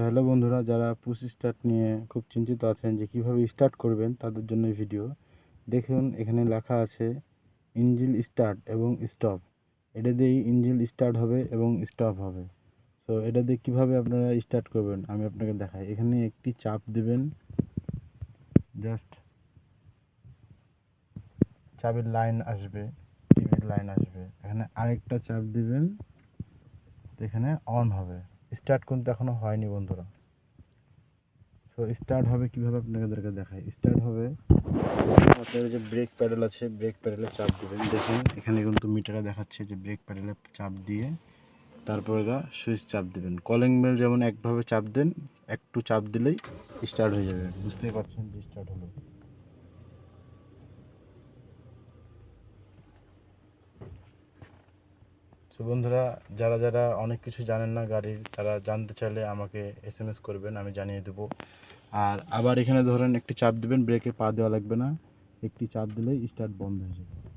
Hello বন্ধুরা যারা push start নিয়ে খুব চিন্তিত আছেন যে কীভাবে স্টার্ট করবেন তাদের জন্য ভিডিও, দেখুন এখানে লেখা আছে ইঞ্জিল স্টার্ট এবং স্টপ। এটা দিয়েই ইঞ্জিল স্টার্ট হবে এবং স্টপ হবে। তো এটা দিয়ে কীভাবে আপনারা স্টার্ট করবেন আমি আপনাকে দেখাই। এখানে একটি চাপ দেবেন। জাস্ট চাপের লাইন আসবে, টিভির লাইন আসবে। এখানে আরেকটা চাপ দিবেন। তো এখানে অন হবে। স্টার্ট কিন্তু এখনও হয়নি বন্ধুরা। সো স্টার্ট হবে কীভাবে আপনাদেরকে দেখাই? স্টার্ট হবে আপনার যে ব্রেক প্যাডেল আছে ব্রেক প্যাডেলে চাপ দেবেন দেখুন, এখানে কিন্তু মিটারে দেখাচ্ছে যে ব্রেক প্যাডেলে চাপ দিয়ে তারপরে গা সুইচ চাপ দেবেন। কলিং বেল যেমন একভাবে চাপ দেন, একটু চাপ দিলেই স্টার্ট হয়ে যাবে। বুঝতেই পারছেন যে স্টার্ট হলো। তো বন্ধুরা, যারা যারা অনেক কিছু জানেন না গাড়ির তারা জানতে চাইলে আমাকে এস এম এস করবেন, আমি জানিয়ে দেবো। আর আবার এখানে ধরেন একটি চাপ দেবেন, ব্রেকে পা দেওয়া লাগবে না। একটি চাপ দিলেই স্টার্ট বন্ধ হয়ে যাবে।